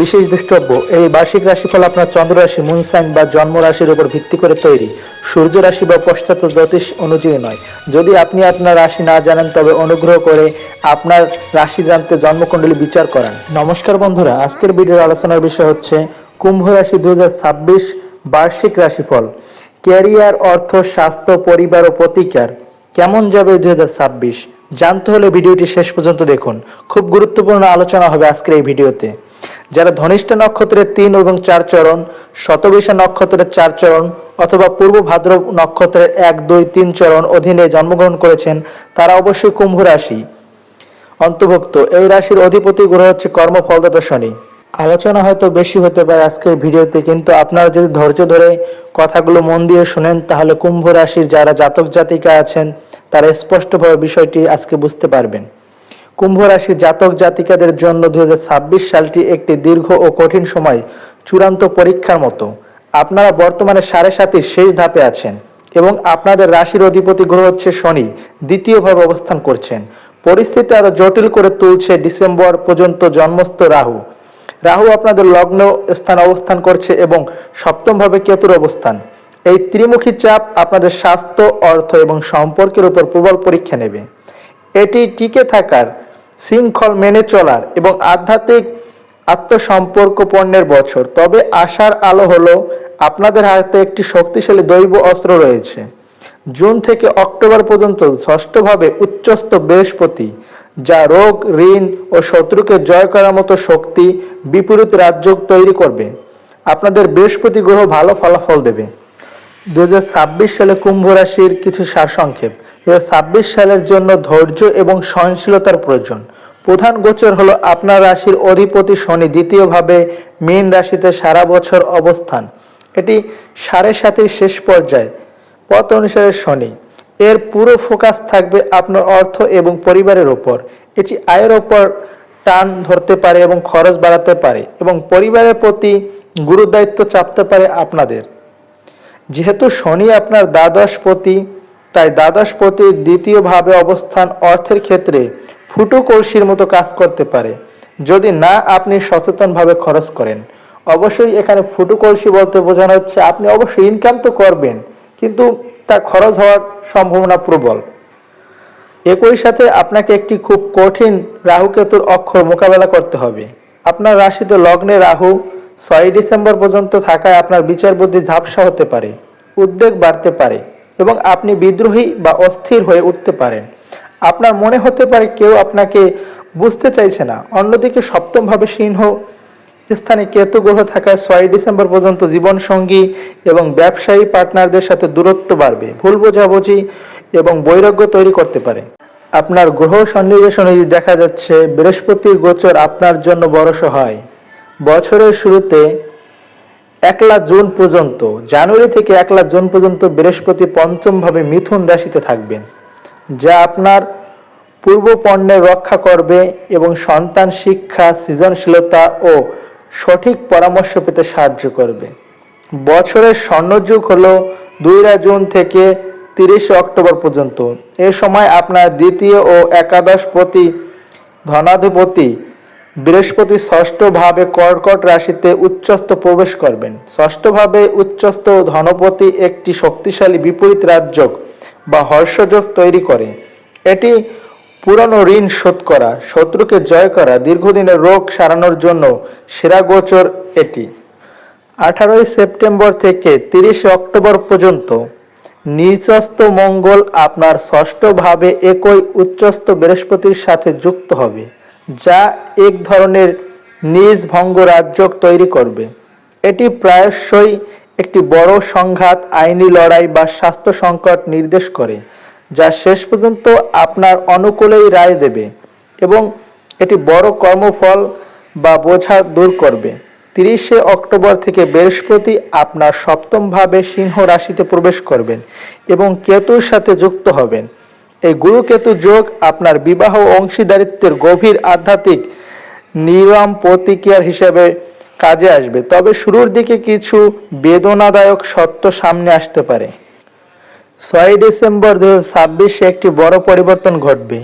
বিশেষ দ্রষ্টব্য এই বার্ষিক রাশিফল আপনার চন্দ্র রাশি মুন সাইন বা জন্ম রাশির উপর ভিত্তি করে তৈরি। সূর্য রাশি বা পশ্চাৎ জ্যোতিষ অনুযায়ী নয়। যদি আপনি আপনার রাশি না জানেন, তবে অনুগ্রহ করে আপনার রাশি জানতে জন্মকুণ্ডলী বিচার করেন। নমস্কার বন্ধুরা, আজকের ভিডিওর আলোচনার বিষয় হচ্ছে কুম্ভ রাশি দু হাজার ছাব্বিশ বার্ষিক রাশিফল। ক্যারিয়ার, অর্থ, স্বাস্থ্য, পরিবার ও প্রতিকার, কেমন যাবে দু হাজার ছাব্বিশ? জানতে হলে ভিডিওটি শেষ পর্যন্ত দেখুন। খুব গুরুত্বপূর্ণ আলোচনা হবে আজকের এই ভিডিওতে। যারা ধনিষ্ঠ নক্ষত্রের তিন এবং চার চরণ শতবিশা নক্ষত্রের চার চরণ অথবা পূর্ব ভাদ্র নক্ষত্রের এক, দুই, তিন চরণ অধীনে জন্মগ্রহণ করেছেন, তারা অবশ্যই কুম্ভ রাশি। অন্তর্ভুক্ত, এই রাশির অধিপতি গ্রহ হচ্ছে কর্মফলদাতা শনি। আলোচনা হয়তো বেশি হতে পারে আজকের ভিডিওতে, কিন্তু আপনারা যদি ধৈর্য ধরে কথাগুলো মন দিয়ে শুনেন, তাহলে কুম্ভ রাশির যারা জাতক জাতিকা আছেন, তারা স্পষ্টভাবে বিষয়টি আজকে বুঝতে পারবেন। কুম্ভ রাশি জাতক জাতিকাদের জন্য দুই হাজার ছাব্বিশ সালটি একটি দীর্ঘ ও কঠিন সময়, চূড়ান্ত পরীক্ষার মতো। আপনারা বর্তমানে সাড়ে সাতির শেষ ধাপে আছেন এবং আপনাদের রাশির অধিপতি গ্রহ হচ্ছে শনি দ্বিতীয়ভাবে অবস্থান করছেন। পরিস্থিতি আরও জটিল করে তুলছে ডিসেম্বর পর্যন্ত জন্মস্থ রাহু। রাহু আপনাদের লগ্ন স্থান অবস্থান করছে এবং সপ্তমভাবে কেতুর অবস্থান। এই ত্রিমুখী চাপ আপনাদের স্বাস্থ্য, অর্থ এবং সম্পর্কের উপর প্রবল পরীক্ষা নেবে। এটি টিকে থাকার শৃঙ্খল মেনে চলার এবং আধ্যাত্মিক আত্মসম্পর্ক পণ্যের বছর। তবে আশার আলো হলো আপনাদের হাতে একটি শক্তিশালী দৈব অস্ত্র রয়েছে। জুন থেকে অক্টোবর পর্যন্ত ষষ্ঠভাবে উচ্চস্থ বৃহস্পতি, যা রোগ, ঋণ ও শত্রুকে জয় করার মতো শক্তি বিপরীত রাজ্য তৈরি করবে। আপনাদের বৃহস্পতি গ্রহ ভালো ফলাফল দেবে। দু হাজার ছাব্বিশ সালে কুম্ভ রাশির কিছু সারসংক্ষেপ। দু হাজার ছাব্বিশ সালের জন্য ধৈর্য এবং সহনশীলতার প্রয়োজন। প্রধান গোচর হলো আপনার রাশির অধিপতি শনি দ্বিতীয়ভাবে মীন রাশিতে সারা বছর অবস্থান। এটি সাড়ে সাতের শেষ পর্যায়ে। পথ অনুসারে শনি। এর পুরো ফোকাস থাকবে আপনার অর্থ এবং পরিবারের ওপর এটি আয়ের ওপর টান ধরতে পারে এবং খরচ বাড়াতে পারে এবং পরিবারের প্রতি গুরুদায়িত্ব চাপতে পারে আপনাদের। যেহেতু শনি আপনার দ্বাদশপতি, তাই দ্বাদশপতির দ্বিতীয়ভাবে অবস্থান অর্থের ক্ষেত্রে ফুটো কলসির মতো কাজ করতে পারে। যদি না, আপনি সচেতনভাবে খরচ করেন। অবশ্যই এখানে ফুটো কলসি বলতে বোঝানো হচ্ছে, আপনি অবশ্যই ইনকাম তো করবেন, কিন্তু তা খরচ হওয়ার সম্ভাবনা প্রবল। একই সাথে আপনাকে একটি খুব কঠিন রাহুকেতুর অক্ষর মোকাবেলা করতে হবে। আপনার রাশিতে লগ্নে রাহু ছয় ডিসেম্বর পর্যন্ত থাকায় আপনার বিচার বুদ্ধি ঝাপসা হতে পারে, উদ্বেগ বাড়তে পারে এবং আপনি বিদ্রোহী বা অস্থির হয়ে উঠতে পারেন। আপনার মনে হতে পারে কেউ আপনাকে বুঝতে চাইছে না। অন্যদিকে সপ্তমভাবে সিংহ স্থানে কেতু গ্রহ থাকায় ছয় ডিসেম্বর পর্যন্ত জীবনসঙ্গী এবং ব্যবসায়ী পার্টনারদের সাথে দূরত্ব বাড়বে, ভুল বোঝাবুঝি এবং বৈরাগ্য তৈরি করতে পারে। আপনার গ্রহ সন্নিবেশ অনুযায়ী দেখা যাচ্ছে, বৃহস্পতির গোচর আপনার জন্য বড় সহায় বছরের শুরুতে একলা জুন পর্যন্ত, জানুয়ারি থেকে একলা জুন পর্যন্ত বৃহস্পতি পঞ্চমভাবে মিথুন রাশিতে থাকবেন, যা আপনার পূর্ব পণ্যের রক্ষা করবে এবং সন্তান শিক্ষা, সৃজনশীলতা ও সঠিক পরামর্শ পেতে সাহায্য করবে। বছরের স্বর্ণযুগ হল দুইরা জুন থেকে তিরিশে অক্টোবর পর্যন্ত। এ সময় আপনার দ্বিতীয় ও একাদশ প্রতি ধনাধিপতি বৃহস্পতি ষষ্ঠভাবে কর্কট রাশিতে উচ্চস্থ প্রবেশ করবেন। ষষ্ঠভাবে উচ্চস্থ ধনপতি একটি শক্তিশালী বিপরীত রাজযোগ বা হর্ষযোগ তৈরি করে। এটি পুরনো ঋণ শোধ করা, শত্রুকে জয় করা, দীর্ঘদিনের রোগ সারানোর জন্য সেরা গোচর এটি। আঠারোই সেপ্টেম্বর থেকে তিরিশে অক্টোবর পর্যন্ত নিচস্থ মঙ্গল আপনার ষষ্ঠভাবে একই উচ্চস্থ বৃহস্পতির সাথে যুক্ত হবে। যা এক ধরনের নিজ ভঙ্গ রাজ্যক তৈরি করবে। এটি প্রায়শই একটি বড় সংঘাত, আইনি লড়াই বা স্বাস্থ্য সংকট নির্দেশ করে, যা শেষ পর্যন্ত আপনার অনুকূলেই রায় দেবে এবং এটি বড় কর্মফল বা বোঝা দূর করবে। তিরিশে অক্টোবর থেকে বৃহস্পতি আপনার সপ্তমভাবে সিংহ রাশিতে প্রবেশ করবেন এবং কেতুর সাথে যুক্ত হবেন। এই গুরুকেতু যোগ আপনার বিবাহ অংশীদারিত্বের গভীর আধ্যাত্মিক নিরম প্রতিক্রিয়ার হিসেবে কাজে আসবে। তবে শুরুর দিকে কিছু বেদনাদায়ক সত্য সামনে আসতে পারে। ছয় ডিসেম্বর দু একটি বড় পরিবর্তন ঘটবে।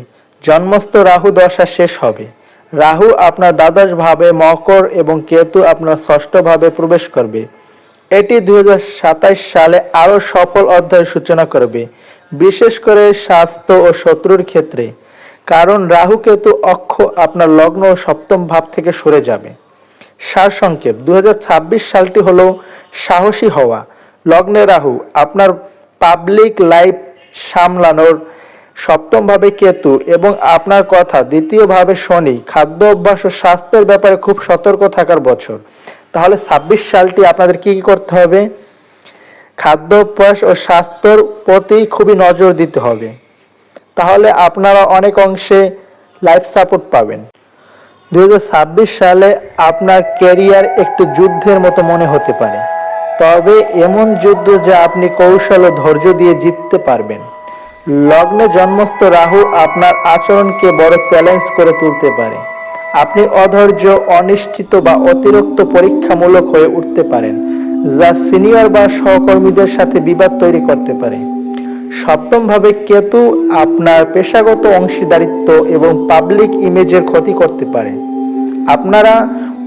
জন্মস্থ রাহু দশা শেষ হবে। রাহু আপনার দ্বাদশ ভাবে মকর এবং কেতু আপনার ষষ্ঠ ভাবে প্রবেশ করবে। এটি দুই সালে আরও সফল অধ্যায়ের সূচনা করবে। বিশেষ করে স্বাস্থ্য ও শত্রুর ক্ষেত্রে, কারণ রাহু কেতু অক্ষ আপনার লগ্ন ও সপ্তম ভাব থেকে সরে যাবে। সারসংক্ষেপ দু হাজার ছাব্বিশ সালটি হলো সাহসী হওয়া। লগ্নে রাহু, আপনার পাবলিক লাইফ সামলানোর সপ্তমভাবে কেতু এবং আপনার কথা দ্বিতীয়ভাবে শনি। খাদ্য অভ্যাস ও স্বাস্থ্যের ব্যাপারে খুব সতর্ক থাকার বছর। তাহলে ছাব্বিশ সালটি আপনাদের কি কি করতে হবে? খাদ্য অভ্যাস ও স্বাস্থ্যর প্রতি খুবই নজর দিতে হবে। তাহলে আপনারা অনেক অংশে লাইফ সাপোর্ট পাবেন। দু হাজার ছাব্বিশ সালে আপনার ক্যারিয়ার একটি যুদ্ধের মতো মনে হতে পারে। তবে এমন যুদ্ধ যা আপনি কৌশল ও ধৈর্য দিয়ে জিততে পারবেন। লগ্নে জন্মস্থ রাহু আপনার আচরণকে বড় চ্যালেঞ্জ করে তুলতে পারে। আপনি অধৈর্য, অনিশ্চিত বা অতিরিক্ত পরীক্ষামূলক হয়ে উঠতে পারেন। যা সিনিয়র বা সহকর্মীদের সাথে বিবাদ তৈরি করতে পারে। সপ্তমভাবে, কেতু আপনার পেশাগত অংশীদারিত্ব এবং পাবলিক ইমেজের ক্ষতি করতে পারে। আপনারা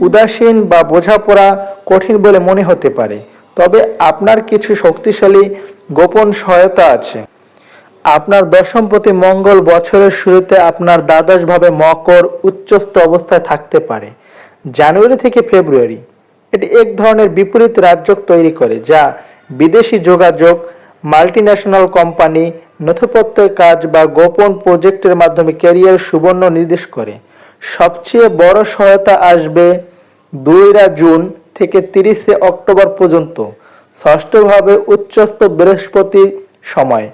উদাসীন বা বোঝাপড়া কঠিন বলে মনে হতে পারে, তবে আপনার কিছু শক্তিশালী গোপন সহায়তা আছে। আপনার দশমপতি মঙ্গল বছরের শুরুতে আপনার দ্বাদশভাবে মকর উচ্চস্থ অবস্থায় থাকতে পারে। জানুয়ারি থেকে ফেব্রুয়ারি। এটি এক ধরনের বিপরীত রাজ্যক তৈরি করে, যা বিদেশি যোগাযোগ মাল্টিন্যাশনাল কোম্পানি নথিপত্রের কাজ বা গোপন প্রজেক্টের মাধ্যমে ক্যারিয়ার সুবর্ণ নির্দেশ করে। সবচেয়ে বড় সহায়তা আসবে দুইরা জুন থেকে তিরিশে অক্টোবর পর্যন্ত, ষষ্ঠভাবে উচ্চস্থ বৃহস্পতির সময়।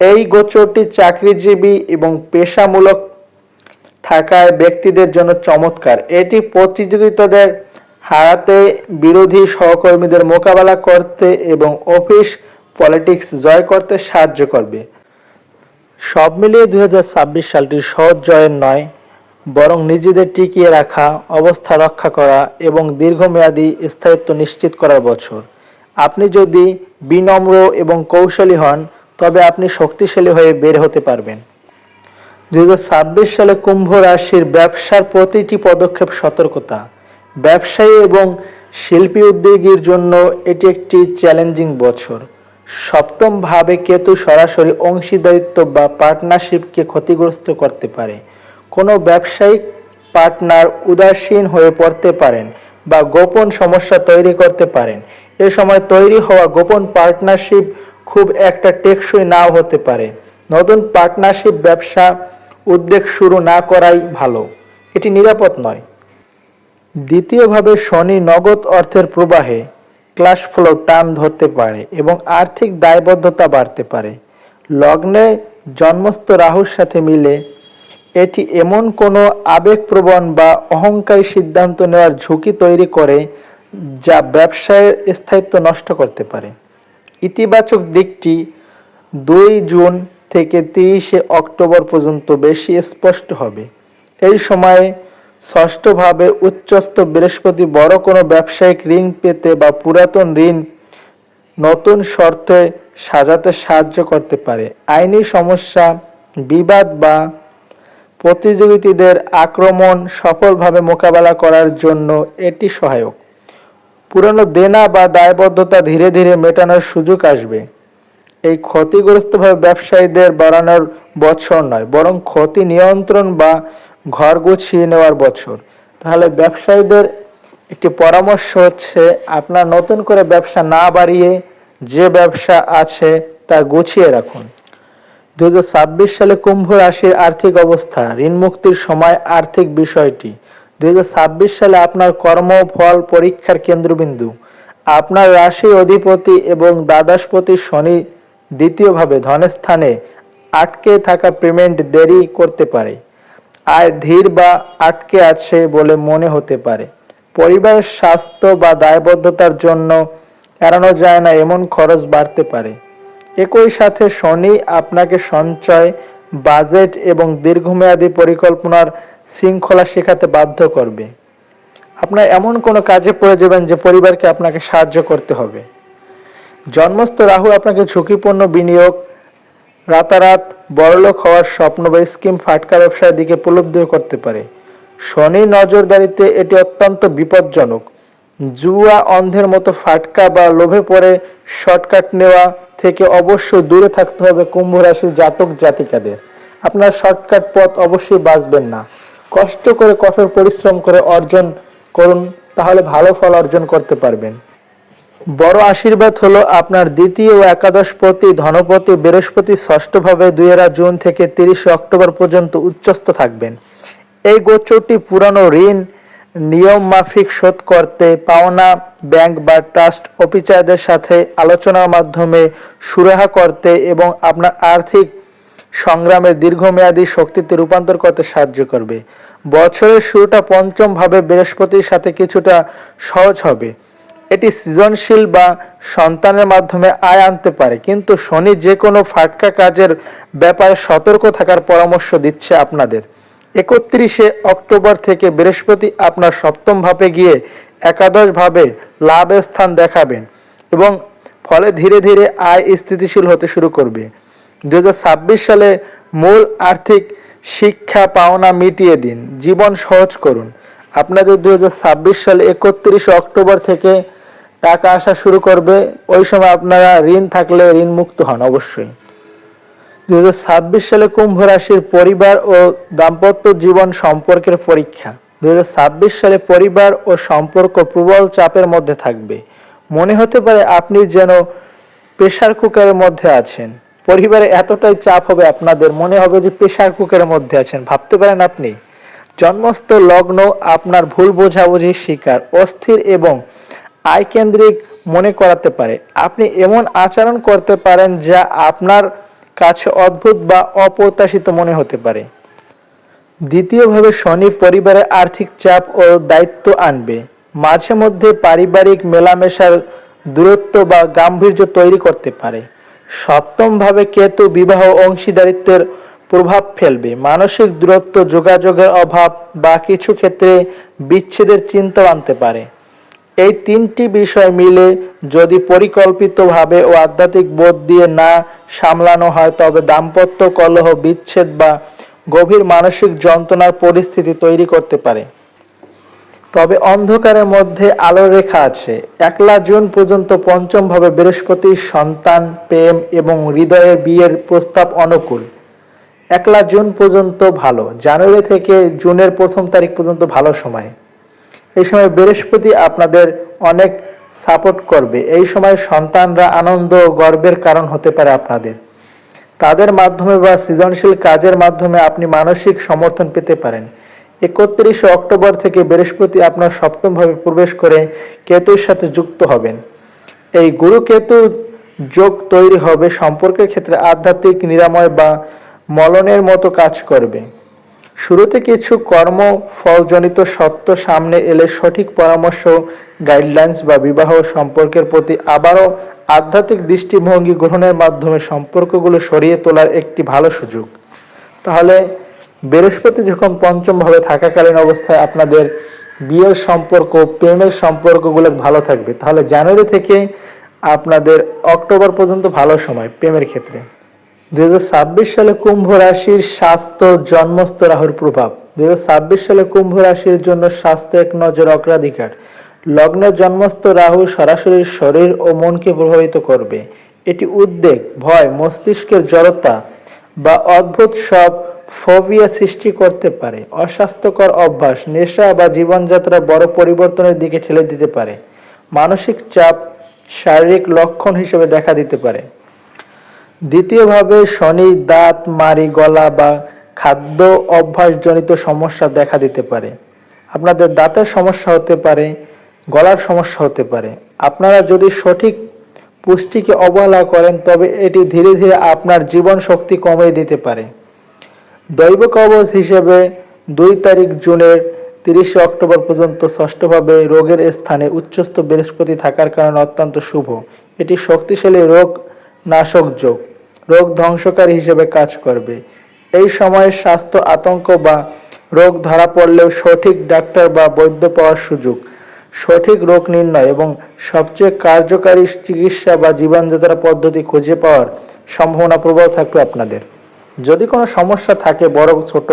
এই গোচরটি চাকরিজীবী এবং পেশামূলক থাকায় ব্যক্তিদের জন্য চমৎকার। এটি প্রতিযোগিতাদের হারাতে বিরোধী সহকর্মীদের মোকাবেলা করতে এবং অফিস পলিটিক্স জয় করতে সাহায্য করবে। সব মিলিয়ে দুই হাজার ছাব্বিশ সালটি সহজ জয়ের নয়, বরং নিজেদের টিকিয়ে রাখা, অবস্থা রক্ষা করা এবং দীর্ঘমেয়াদী স্থায়িত্ব নিশ্চিত করার বছর। আপনি যদি বিনম্র এবং কৌশলী হন, তবে আপনি শক্তিশালী হয়ে বের হতে পারবেন। দু হাজার ছাব্বিশ সালে কুম্ভ রাশির ব্যবসার প্রতিটি পদক্ষেপ সতর্কতা। ব্যবসায়ী এবং শিল্পী উদ্যোগীর জন্য এটি একটি চ্যালেঞ্জিং বছর। সপ্তম ভাবে কেতু সরাসরি অংশীদারিত্ব বা পার্টনারশিপকে ক্ষতিগ্রস্ত করতে পারে। কোনো ব্যবসায়িক পার্টনার উদাসীন হয়ে পড়তে পারেন বা গোপন সমস্যা তৈরি করতে পারেন। এ সময় তৈরি হওয়া গোপন পার্টনারশিপ খুব একটা টেকসই নাও হতে পারে। নতুন পার্টনারশিপ ব্যবসা উদ্যোগ শুরু না করাই ভালো। এটি নিরাপদ নয়। দ্বিতীয়ভাবে শনি নগদ অর্থের প্রবাহে ক্লাস ফ্লো টান ধরতে পারে এবং আর্থিক দায়বদ্ধতা বাড়তে পারে। লগ্নে জন্মস্থ রাহুর সাথে মিলে এটি এমন কোনো আবেগপ্রবণ বা অহংকারী সিদ্ধান্ত নেওয়ার ঝুঁকি তৈরি করে যা ব্যবসায়ের স্থায়িত্ব নষ্ট করতে পারে। ইতিবাচক দিকটি দুই জুন থেকে তিরিশে অক্টোবর পর্যন্ত বেশি স্পষ্ট হবে। এই সময়ে ষষ্ঠভাবে উচ্চস্থ বৃহস্পতি বড় কোনো ব্যবসায়িক ঋণ পেতে বা পুরাতন ঋণ নতুন শর্তে সাজাতে সাহায্য করতে পারে। আইনি সমস্যা, বিবাদ বা প্রতিযোগীদের আক্রমণ সফলভাবে মোকাবেলা করার জন্য এটি সহায়ক। পুরনো দেনা বা দায়বদ্ধতা ধীরে ধীরে মেটানোর সুযোগ আসবে। এই ক্ষতিগ্রস্তভাবে ব্যবসায়ীদের বাড়ানোর বছর নয়, বরং ক্ষতি নিয়ন্ত্রণ বা ঘর গুছিয়ে নেওয়ার বছর। তাহলে ব্যবসায়ীদের একটি পরামর্শ হচ্ছে আপনার নতুন করে ব্যবসা না বাড়িয়ে যে ব্যবসা আছে তা গুছিয়ে রাখুন। দু হাজার ছাব্বিশ সালে কুম্ভ রাশির আর্থিক অবস্থা, ঋণ মুক্তির সময়, আর্থিক বিষয়টি। দু হাজার ছাব্বিশ সালে আপনার কর্মফল পরীক্ষার কেন্দ্রবিন্দু। আপনার রাশি অধিপতি এবং দ্বাদশপতি শনি দ্বিতীয়ভাবে ধনের স্থানে আটকে থাকা পেমেন্ট দেরি করতে পারে। আয় ধীর বা আটকে আছে বলে মনে হতে পারে। পরিবারের স্বাস্থ্য বা দায়বদ্ধতার জন্য এড়ানো যায় না, এমন খরচ বাড়তে পারে। একই সাথে শনি আপনাকে সঞ্চয়, বাজেট এবং দীর্ঘমেয়াদী পরিকল্পনার শৃঙ্খলা শেখাতে বাধ্য করবে। আপনার এমন কোনো কাজে পড়ে যাবেন যে পরিবারকে আপনাকে সাহায্য করতে হবে। জন্মস্থ রাহু আপনাকে ঝুঁকিপূর্ণ বিনিয়োগ, রাতারাত বড়লোক হওয়ার স্বপ্ন বা স্কিম ফাটকা ব্যবসার দিকে প্রলুব্ধ করতে পারে। শনি নজরদারিতে এটি অত্যন্ত বিপজ্জনক। জুয়া, অন্ধের মতো ফাটকা বা লোভে পড়ে শর্টকাট নেওয়া থেকে অবশ্যই দূরে থাকতে হবে কুম্ভ রাশির জাতক জাতিকাদের। আপনার শর্টকাট পথ অবশ্যই বাঁচবেন না। কষ্ট করে কঠোর পরিশ্রম করে অর্জন করুন, তাহলে ভালো ফল অর্জন করতে পারবেন। বড় আশীর্বাদ হলো আপনার দ্বিতীয় ও একাদশ পতি, ধনপতি, বৃহস্পতি, ষষ্ঠভাবে দুইয়েরা জুন থেকে তিরিশে অক্টোবর পর্যন্ত উচ্চস্থ থাকবেন। এই গোচরটি পুরানো ঋণ, নিয়ম মাফিক শোধ করতে, পাওনা, ব্যাংক বা ট্রাস্ট অফিসারদের সাথে আলোচনার মাধ্যমে সুরাহা করতে এবং আপনার আর্থিক সংগ্রামের দীর্ঘমেয়াদী শক্তিতে রূপান্তর করতে সাহায্য করবে। বছরের শুরুটা পঞ্চমভাবে বৃহস্পতির সাথে কিছুটা সহজ হবে। এটি সৃজনশীল বা সন্তানের মাধ্যমে আয় আনতে পারে। কিন্তু শনি যে কোনো ফাটকা কাজের ব্যাপারে সতর্ক থাকার পরামর্শ দিচ্ছে আপনাদের। একত্রিশে অক্টোবর থেকে বৃহস্পতি আপনার সপ্তম ভাবে গিয়ে একাদশ ভাবে লাভের স্থান দেখাবেন এবং ফলে ধীরে ধীরে আয় স্থিতিশীল হতে শুরু করবে। দু হাজার ছাব্বিশ সালে মূল আর্থিক শিক্ষা পাওনা মিটিয়ে দিন। জীবন সহজ করুন। আপনাদের দু হাজার ছাব্বিশ সালে একত্রিশে অক্টোবর থেকে টাকা আসা শুরু করবে, ওই সময় আপনারা ঋণ থাকলে ঋণ মুক্ত হন অবশ্যই। দু হাজার ছাব্বিশ সালে কুম্ভ রাশির পরিবার ও দাম্পত্য জীবন সম্পর্কের পরীক্ষা। দু হাজার ছাব্বিশ সালে পরিবার ও সম্পর্ক প্রবল চাপের মধ্যে থাকবে। মনে হতে পারে আপনি যেন প্রেশার কুকারের মধ্যে আছেন। পরিবারে এতটাই চাপ হবে আপনাদের, মনে হবে যে প্রেশার কুকারের মধ্যে আছেন। ভাবতে পারেন আপনি জন্মস্থ লগ্ন আপনার ভুল বোঝাবুঝির শিকার, অস্থির এবং আয়কেন্দ্রিক মনে করাতে পারে। আপনি এমন আচরণ করতে পারেন যা আপনার কাছে অদ্ভুত বা অপ্রত্যাশিত মনে হতে পারে। দ্বিতীয়ভাবে, শনি পরিবারের আর্থিক চাপ ও দায়িত্ব আনবে। মাঝে মধ্যে পারিবারিক মেলামেশার দূরত্ব বা গাম্ভীর্য তৈরি করতে পারে। সপ্তমভাবে, কেতু বিবাহ অংশীদারিত্বের প্রভাব ফেলবে। মানসিক দূরত্ব, যোগাযোগের অভাব বা কিছু ক্ষেত্রে বিচ্ছেদের চিন্তা আনতে পারে। এই তিনটি বিষয় মিলে যদি পরিকল্পিতভাবে ও আধ্যাত্মিক বোধ দিয়ে না সামলানো হয়, তবে দাম্পত্য কলহ, বিচ্ছেদ বা গভীর মানসিক যন্ত্রণার পরিস্থিতি তৈরি করতে পারে। তবে অন্ধকারের মধ্যে আলোর রেখা আছে। একলা জুন পর্যন্ত পঞ্চম ভাবে বৃহস্পতির সন্তান, প্রেম এবং হৃদয়ে বিয়ের প্রস্তাব অনুকূল। একলা জুন পর্যন্ত ভালো। জানুয়ারি থেকে জুনের প্রথম তারিখ পর্যন্ত ভালো সময়। এই সময় বৃহস্পতি আপনাদের অনেক সাপোর্ট করবে। এই সময় সন্তানরা আনন্দ গর্বের কারণ হতে পারে আপনাদের। তাদের মাধ্যমে বা সৃজনশীল কাজের মাধ্যমে আপনি মানসিক সমর্থন পেতে পারেন। একত্রিশে অক্টোবর থেকে বৃহস্পতি আপনার সপ্তমভাবে প্রবেশ করে কেতুর সাথে যুক্ত হবেন। এই গুরু কেতু যোগ তৈরি হবে, সম্পর্কের ক্ষেত্রে আধ্যাত্মিক নিরাময় বা মলনের মতো কাজ করবে। শুরুতে কিছু কর্ম ফলজনিত সত্য সামনে এলে সঠিক পরামর্শ গাইডলাইন্স বা বিবাহ সম্পর্কের প্রতি আবারও আধ্যাত্মিক দৃষ্টিভঙ্গি গ্রহণের মাধ্যমে সম্পর্কগুলো সরিয়ে তোলার একটি ভালো সুযোগ। তাহলে বৃহস্পতি যখন পঞ্চম ভাবে থাকাকালীন অবস্থায় আপনাদের বিয়ের সম্পর্ক, প্রেমের সম্পর্কগুলো ভালো থাকবে। তাহলে জানুয়ারি থেকে আপনাদের অক্টোবর পর্যন্ত ভালো সময় প্রেমের ক্ষেত্রে। দুই হাজার ছাব্বিশ সালে কুম্ভ রাশির স্বাস্থ্য জন্মস্থ রাহুর প্রভাব। দু হাজার ছাব্বিশ সালে কুম্ভ রাশির জন্য স্বাস্থ্য এক নজর অগ্রাধিকার। লগ্নের জন্মস্থ রাহু সরাসরি শরীর ও মনকে প্রভাবিত করবে। এটি উদ্বেগ, ভয়, মস্তিষ্কের জড়তা বা অদ্ভুত সব ফোবিয়া সৃষ্টি করতে পারে। অস্বাস্থ্যকর অভ্যাস, নেশা বা জীবনযাত্রা বড় পরিবর্তনের দিকে ঠেলে দিতে পারে। মানসিক চাপ শারীরিক লক্ষণ হিসেবে দেখা দিতে পারে। দ্বিতীয়ভাবে শনি দাঁত মারি গলা বা খাদ্য অভ্যাসজনিত সমস্যা দেখা দিতে পারে। আপনাদের দাঁতের সমস্যা হতে পারে, গলার সমস্যা হতে পারে। আপনারা যদি সঠিক পুষ্টিকে অবহেলা করেন, তবে এটি ধীরে ধীরে আপনার জীবন শক্তি কমিয়ে দিতে পারে। দৈব কবচ হিসেবে দুই তারিখ জুনের তিরিশে অক্টোবর পর্যন্ত ষষ্ঠভাবে রোগের স্থানে উচ্চস্থ বৃহস্পতি থাকার কারণে অত্যন্ত শুভ। এটি শক্তিশালী রোগ নাশক যোগ, রোগ ধ্বংসকারী হিসেবে কাজ করবে। এই সময়ে স্বাস্থ্য আতঙ্ক বা রোগ ধরা পড়লেও সঠিক ডাক্তার বা বৈদ্য পাওয়ার সুযোগ। সঠিক রোগ নির্ণয় এবং সবচেয়ে কার্যকারী চিকিৎসা বা জীবনযাত্রা পদ্ধতি খুঁজে পাওয়ার সম্ভাবনা প্রবল থাকবে আপনাদের। যদি কোনো সমস্যা থাকে বড় ছোট,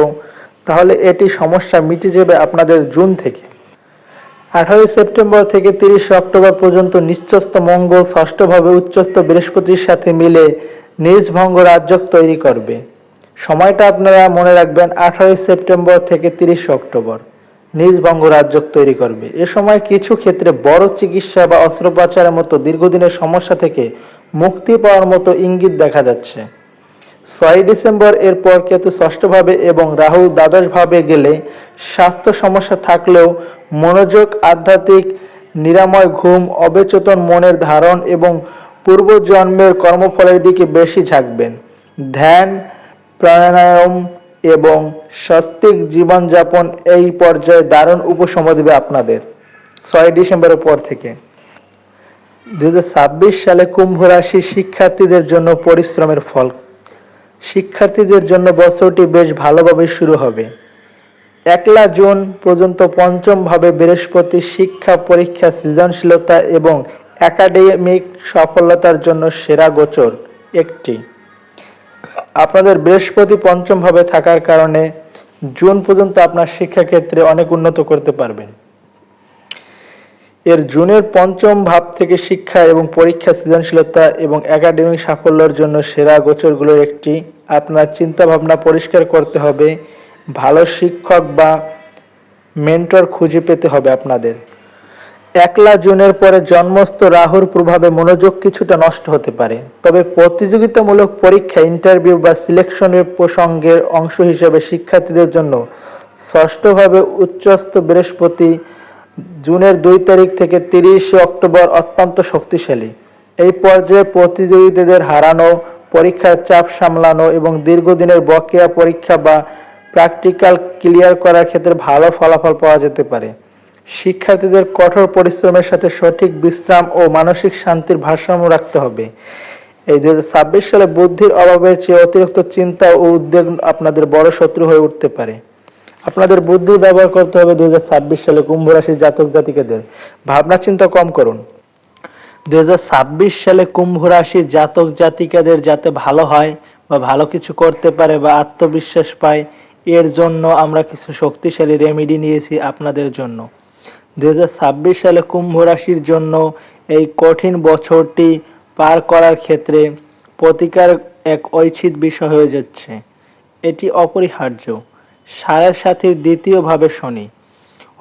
তাহলে এটি সমস্যা মিটে যাবে আপনাদের জুন থেকে। আঠারোই সেপ্টেম্বর থেকে তিরিশ অক্টোবর পর্যন্ত নিচস্থ মঙ্গল ষষ্ঠভাবে উচ্চস্থ বৃহস্পতির সাথে মিলে নিজ ভঙ্গ রাজ্যক তৈরি করবে। সময়টা আপনারা মনে রাখবেন আঠারোই সেপ্টেম্বর থেকে তিরিশ অক্টোবর। নিজ ভঙ্গ রাজ্যক তৈরি করবে। এ সময় কিছু ক্ষেত্রে বড় চিকিৎসা বা অস্ত্রোপচারের মতো দীর্ঘদিনের সমস্যা থেকে মুক্তি পাওয়ার মতো ইঙ্গিত দেখা যাচ্ছে। ছয় ডিসেম্বর এরপর কেতু ষষ্ঠভাবে এবং রাহু দ্বাদশভাবে গেলে স্বাস্থ্য সমস্যা থাকলেও মনোযোগ, আধ্যাত্মিক, নিরাময়, ঘুম, অবেচেতন মনের ধারণ এবং পূর্বজন্মের কর্মফলের দিকে বেশি ঝাঁকবেন। ধ্যান, প্রাণায়াম এবং স্বস্তিক জীবনযাপন এই পর্যায়ে দারুণ উপশম দেবে আপনাদের। ছয় ডিসেম্বরের পর থেকে। দুহাজার ছাব্বিশ সালে কুম্ভ রাশি শিক্ষার্থীদের জন্য পরিশ্রমের ফল। শিক্ষার্থীদের জন্য বছরটি বেশ ভালোভাবে শুরু হবে। একলা জুন পর্যন্ত পঞ্চমভাবে বৃহস্পতি শিক্ষা, পরীক্ষা, সৃজনশীলতা এবং একাডেমিক সফলতার জন্য সেরা গোচর একটি। আপনাদের বৃহস্পতি পঞ্চমভাবে থাকার কারণে জুন পর্যন্ত আপনার শিক্ষাক্ষেত্রে অনেক উন্নত করতে পারবেন। এর জুনের পঞ্চম ভাব থেকে শিক্ষা এবং পরীক্ষা, সৃজনশীলতা এবং একাডেমিক সাফল্যের জন্য সেরা গোচরগুলোর একটি আপনার চিন্তা ভাবনা পরিষ্কার করতে হবে। ভালো শিক্ষক বা মেন্টর খুঁজে পেতে হবে আপনাদের। একলা জুনের পরে জন্মস্থ রাহুর প্রভাবে মনোযোগ কিছুটা নষ্ট হতে পারে। তবে প্রতিযোগিতামূলক পরীক্ষা ইন্টারভিউ বা সিলেকশনের প্রসঙ্গের অংশ হিসেবে শিক্ষার্থীদের জন্য ষষ্ঠভাবে উচ্চস্থ বৃহস্পতি জুনের দুই তারিখ থেকে তিরিশে অক্টোবর অত্যন্ত শক্তিশালী। এই পর্যায়ে প্রতিযোগিতাদের হারানো, পরীক্ষার চাপ সামলানো এবং দীর্ঘদিনের বকেয়া পরীক্ষা বা প্র্যাকটিক্যাল ক্লিয়ার করার ক্ষেত্রে ভালো ফলাফল পাওয়া যেতে পারে। শিক্ষার্থীদের কঠোর পরিশ্রমের সাথে সঠিক বিশ্রাম ও মানসিক শান্তির ভারসাম্য রাখতে হবে। এই দু ছাব্বিশ সালে বুদ্ধির অভাবের চেয়ে অতিরিক্ত চিন্তা ও উদ্বেগ আপনাদের বড় শত্রু হয়ে উঠতে পারে। আপনাদের বুদ্ধি ব্যবহার করতে হবে দুই হাজার ছাব্বিশ সালে কুম্ভ রাশির জাতক জাতিকাদের। ভাবনা চিন্তা কম করুন। দুই হাজার ছাব্বিশ সালে কুম্ভ রাশির জাতক জাতিকাদের যাতে ভালো হয় বা ভালো কিছু করতে পারে বা আত্মবিশ্বাস পায় এর জন্য আমরা কিছু শক্তিশালী রেমেডি নিয়েছি আপনাদের জন্য। দু হাজার ছাব্বিশ সালে কুম্ভ রাশির জন্য এই কঠিন বছরটি পার করার ক্ষেত্রে প্রতিকার এক ঐচ্ছিক বিষয় হয়ে যাচ্ছে। এটি অপরিহার্য। সাড়ে সাথীর দ্বিতীয়ভাবে শনি।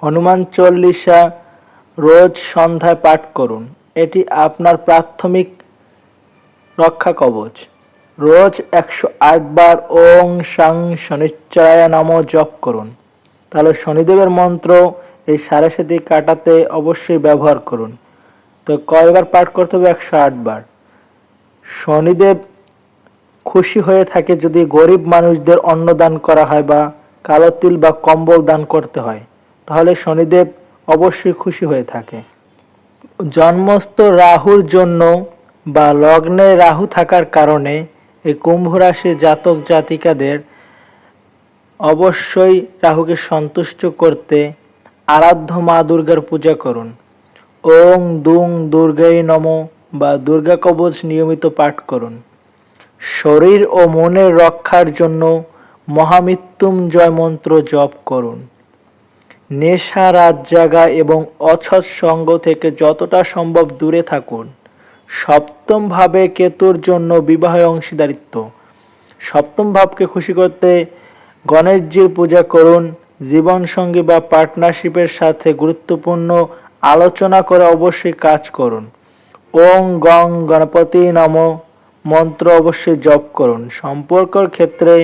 হনুমান চল্লিশা রোজ সন্ধ্যায় পাঠ করুন। এটি আপনার প্রাথমিক রক্ষা কবচ। রোজ একশো আটবার ওং সাং শনিশ্চরায় নাম জপ করুন। তাহলে শনিদেবের মন্ত্র এই সাড়ে সাথী কাটাতে অবশ্যই ব্যবহার করুন। তো কয়বার পাঠ করতে হবে? একশো আটবার শনিদেব খুশি হয়ে থাকে যদি গরিব মানুষদের অন্নদান করা হয় বা কালো তিল বা কম্বল দান করতে হয়, তাহলে শনিদেব অবশ্যই খুশি হয়ে থাকে। জন্মস্থ রাহুর জন্য বা লগ্নে রাহু থাকার কারণে এই কুম্ভ রাশির জাতক জাতিকাদের অবশ্যই রাহুকে সন্তুষ্ট করতে আরাধ্য মা দুর্গার পূজা করুন। ওং দুং দুর্গাই নম বা দুর্গা কবচ নিয়মিত পাঠ করুন। শরীর ও মনের রক্ষার জন্য মহামৃত্যুঞ্জয় মন্ত্র জপ করুন। নেশা, রাত জাগা এবং অছৎ সঙ্গ থেকে যতটা সম্ভব দূরে থাকুন। সপ্তম ভাবে কেতুর জন্য বিবাহ অংশীদারিত্ব। সপ্তম ভাবকে খুশি করতে গণেশজির পূজা করুন, জীবনসঙ্গী বা পার্টনারশিপের সাথে গুরুত্বপূর্ণ আলোচনা করে অবশ্যই কাজ করুন। ওং গং গণপতি নম, মন্ত্র অবশ্যই জপ করুন। সম্পর্কর ক্ষেত্রে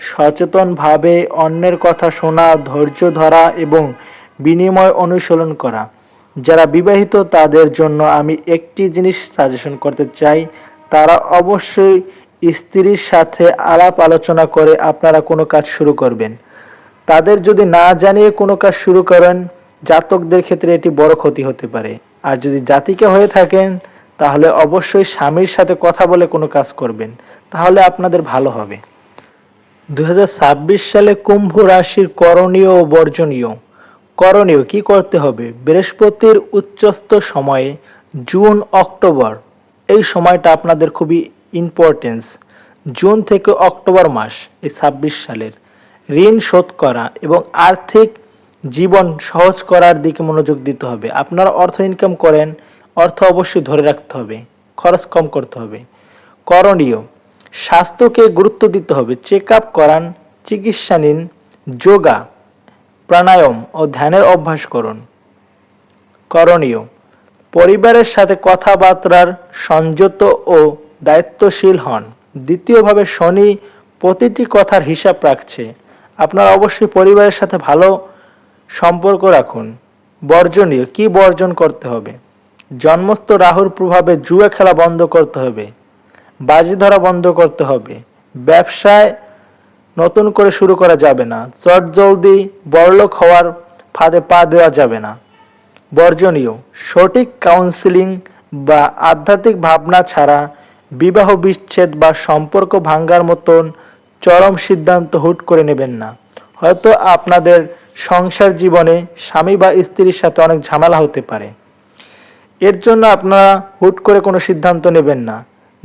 সচেতনভাবে অন্যের কথা শোনা, ধৈর্য ধরা এবং বিনিময় অনুসরণ করা। যারা বিবাহিত, তাদের জন্য আমি একটি জিনিস সাজেশন করতে চাই। তারা অবশ্যই স্ত্রীর সাথে আলাপ আলোচনা করে আপনারা কোনো কাজ শুরু করবেন। তাদের যদি না জানিয়ে কোনো কাজ শুরু করেন, জাতকদের ক্ষেত্রে এটি বড় ক্ষতি হতে পারে। আর যদি জাতিকে হয়ে থাকেন, তাহলে অবশ্যই স্বামীর সাথে কথা বলে কোনো কাজ করবেন। তাহলে আপনাদের ভালো হবে। দু হাজার ছাব্বিশ সালে কুম্ভ রাশির করণীয় ও বর্জনীয়। করণীয় কি করতে হবে? বৃহস্পতির উচ্চস্থ সময়ে জুন, অক্টোবর। এই সময়টা আপনাদের খুবই ইম্পর্টেন্স জুন থেকে অক্টোবর মাস, এই ছাব্বিশ সালের। ঋণ শোধ করা এবং আর্থিক জীবন সহজ করার দিকে মনোযোগ দিতে হবে। আপনারা অর্থ ইনকাম করেন, অর্থ অবশ্যই ধরে রাখতে হবে, খরচ কম করতে হবে। করণীয়, স্বাস্থ্যকে গুরুত্ব দিতে হবে। চেক আপ করান, চিকিৎসা নিন, যোগা প্রাণায়াম ও ধ্যানের অভ্যাস করুন। করণীয়, পরিবারের সাথে কথাবার্তার সংযত ও দায়িত্বশীল হন। দ্বিতীয়ভাবে, শনি প্রতিটি কথার হিসাব রাখছে। আপনার অবশ্যই পরিবারের সাথে ভালো সম্পর্ক রাখুন। বর্জনীয়, কি বর্জন করতে হবে? জন্মস্থ রাহুর প্রভাবে জুয়া খেলা বন্ধ করতে হবে। বাজি ধরা বন্ধ করতে হবে। ব্যবসায় নতুন করে শুরু করা যাবে না। চট জলদি বড়লোক হওয়ার ফাঁদে পা দেওয়া যাবে না। বর্জনীয়, সঠিক কাউন্সিলিং বা আধ্যাত্মিক ভাবনা ছাড়া বিবাহ বিচ্ছেদ বা সম্পর্ক ভাঙ্গার মতন চরম সিদ্ধান্ত হুট করে নেবেন না। হয়তো আপনাদের সংসার জীবনে স্বামী বা স্ত্রীর সাথে অনেক ঝামেলা হতে পারে। এর জন্য আপনারা হুট করে কোনো সিদ্ধান্ত নেবেন না।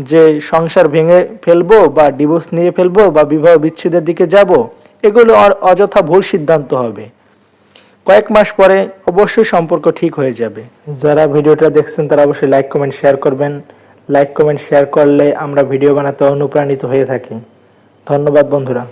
যে সংসার ভেঙে ফেলব বা ডিভোর্স নিয়ে ফেলব বা বিবাহ বিচ্ছেদের দিকে যাব, এগুলো অযথা ভুল সিদ্ধান্ত হবে। কয়েক মাস পরে অবশ্যই সম্পর্ক ঠিক হয়ে যাবে। যারা ভিডিওটা দেখছেন, তারা অবশ্যই লাইক কমেন্ট শেয়ার করবেন। লাইক কমেন্ট শেয়ার করলে আমরা ভিডিও বানাতে অনুপ্রাণিত হয়ে থাকি। ধন্যবাদ বন্ধুরা।